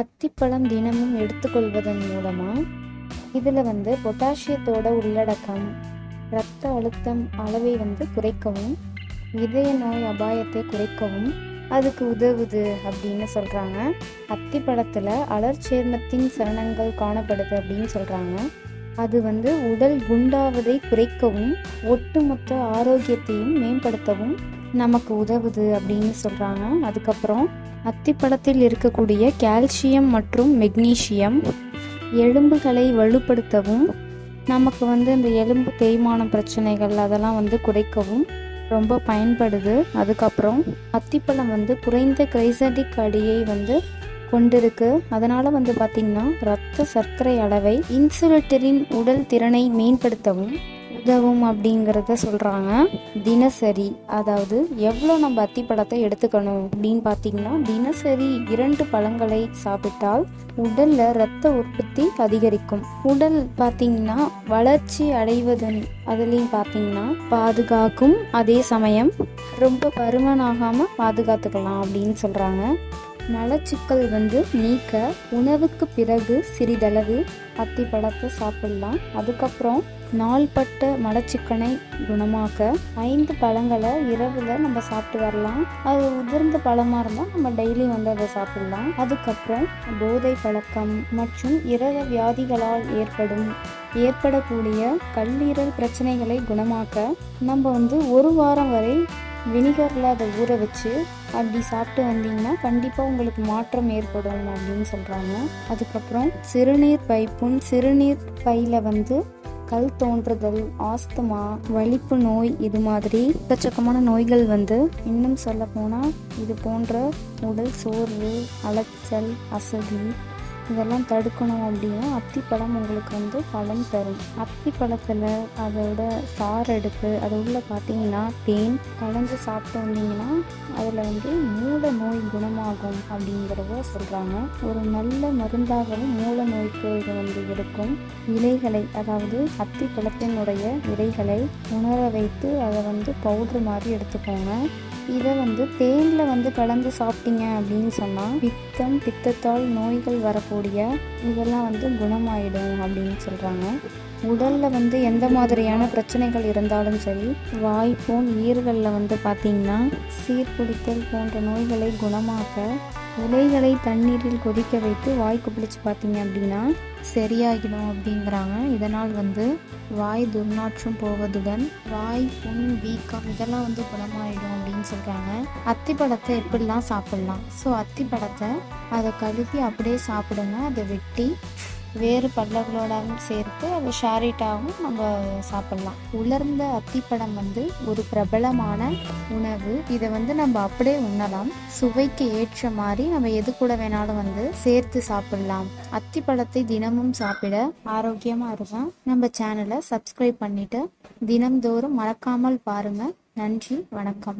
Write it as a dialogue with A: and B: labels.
A: அத்திப்பழம் தினமும் எடுத்துக்கொள்வதன் மூலமாக இதில் வந்து பொட்டாசியத்தோட உள்ளடக்கம் இரத்த அழுத்தம் அளவை வந்து குறைக்கவும் இதய நோய் அபாயத்தை குறைக்கவும் அதுக்கு உதவுது அப்படின்னு சொல்கிறாங்க அத்திப்பழத்தில் அலர் சேர்மத்தின் சரணங்கள் காணப்படுது அப்படின்னு சொல்கிறாங்க அது வந்து உடல் குண்டாவதை குறைக்கவும் ஒட்டுமொத்த ஆரோக்கியத்தையும் மேம்படுத்தவும் நமக்கு உதவுது அப்படின்னு சொல்கிறாங்க அதுக்கப்புறம் அத்திப்பழத்தில் இருக்கக்கூடிய கால்சியம் மற்றும் மெக்னீசியம் எலும்புகளை வலுப்படுத்தவும் நமக்கு வந்து இந்த எலும்பு தேய்மான பிரச்சனைகள் அதெல்லாம் வந்து குறைக்கவும் ரொம்ப பயன்படுது. அதுக்கப்புறம் அத்திப்பழம் வந்து குறைந்த கிரைசடிக் அடியை வந்து கொண்டிருக்கு. அதனால் வந்து பார்த்திங்கன்னா ரத்த சர்க்கரை அளவை இன்சுலட்டரின் உடல் திறனை மேம்படுத்தவும் உதவும் அப்படிங்கிறத சொல்கிறாங்க தினசரி அதாவது எவ்வளோ நம்ம அத்திப்பழத்தை எடுத்துக்கணும் அப்படின்னு பார்த்தீங்கன்னா தினசரி இரண்டு பழங்களை சாப்பிட்டால் உடலில் இரத்த உற்பத்தி அதிகரிக்கும். உடல் பார்த்தீங்கன்னா வளர்ச்சி அடைவதன் அதுலேயும் பார்த்தீங்கன்னா பாதுகாக்கும் அதே சமயம் ரொம்ப பருமனாகாமல் பாதுகாத்துக்கலாம் அப்படின்னு சொல்கிறாங்க மலச்சிக்கல் வந்து நீக்க உணவுக்கு பிறகு சிறிதளவு அத்திப்பழத்தை சாப்பிடலாம். அதுக்கப்புறம் நாள்பட்ட மலச்சிக்கனை குணமாக்க ஐந்து பழங்களை இரவில் நம்ம சாப்பிட்டு வரலாம். அது உதிர்ந்த பழமாக இருந்தால் நம்ம டெய்லி வந்து அதை சாப்பிடலாம். அதுக்கப்புறம் போதை பழக்கம் மற்றும் இரத வியாதிகளால் ஏற்படும் ஏற்படக்கூடிய கல்லீரல் பிரச்சனைகளை குணமாக்க நம்ம வந்து ஒரு வாரம் வரை வினிகரில் அதை ஊற வச்சு அப்படி சாப்பிட்டு வந்தீங்கன்னா கண்டிப்பாக உங்களுக்கு மாற்றம் ஏற்படும் அப்படின்னு சொல்கிறாங்க அதுக்கப்புறம் சிறுநீர் பைப்புண் சிறுநீர் பையில் வந்து கல் தோன்றுதல் ஆஸ்துமா வலிப்பு நோய் இது மாதிரி எக்கச்சக்கமான நோய்கள் வந்து இன்னும் சொல்ல போனால் இது போன்ற உடல் சோர்வு அலைச்சல் அசதி இதெல்லாம் தடுக்கணும் அப்படின்னா அத்திப்பழம் உங்களுக்கு வந்து பலன் தரும். அத்திப்பழத்தில் அதோட சாறு எடுத்து அது உள்ளே பார்த்தீங்கன்னா தேன் கலந்து சாப்பிட்டு வந்தீங்கன்னா அதில் வந்து மூல நோய் குணமாகும் அப்படிங்கிறத சொல்கிறாங்க ஒரு நல்ல மருந்தாகவும் மூல நோய்க்கு இது வந்து இருக்கும் இலைகளை அதாவது அத்தி பழத்தினுடைய இலைகளை உணர வைத்து அதை வந்து பவுட்ரு மாதிரி எடுத்துக்கோங்க. இதை வந்து தேனில் வந்து கலந்து சாப்பிட்டீங்க அப்படின்னு சொன்னால் பித்தம் பித்தத்தால் நோய்கள் வரக்கூடிய இதெல்லாம் வந்து குணமாயிடும் அப்படின்னு சொல்கிறாங்க உடலில் வந்து எந்த மாதிரியான பிரச்சனைகள் இருந்தாலும் சரி வாய்ப்புண் ஈர்களில் வந்து பார்த்திங்கன்னா சீர்குடித்தல் போன்ற நோய்களை குணமாக்க இலைகளை தண்ணீரில் கொதிக்க வைத்து வாய்க்கு பிடிச்சி பார்த்தீங்க அப்படின்னா சரியாகிடும் அப்படிங்கிறாங்க. இதனால் வந்து வாய் துர்நாற்றம் போவதுடன் வாய் புண் வீக்கம் இதெல்லாம் வந்து குணமாயிடும் அப்படின்னு சொல்கிறாங்க அத்திப்பழத்தை எப்படிலாம் சாப்பிட்லாம்? ஸோ அத்திப்பழத்தை அதை கழுவி அப்படியே சாப்பிடுங்க. அதை வெட்டி வேறு பல்லகளோடவும் சேர்த்து அது ஷாரிட்டாகவும் நம்ம சாப்பிட்லாம். உலர்ந்த அத்திப்பழம் வந்து ஒரு பிரபலமான உணவு. இதை வந்து நம்ம அப்படியே உண்ணலாம். சுவைக்கு ஏற்ற மாதிரி நம்ம எது கூட வேணாலும் வந்து சேர்த்து சாப்பிடலாம். அத்திப்பழத்தை தினமும் சாப்பிட ஆரோக்கியமாக இருக்கும் நம்ம சேனலை சப்ஸ்கிரைப் பண்ணிட்டு தினம்தோறும் மறக்காமல் பாருங்கள் நன்றி வணக்கம்.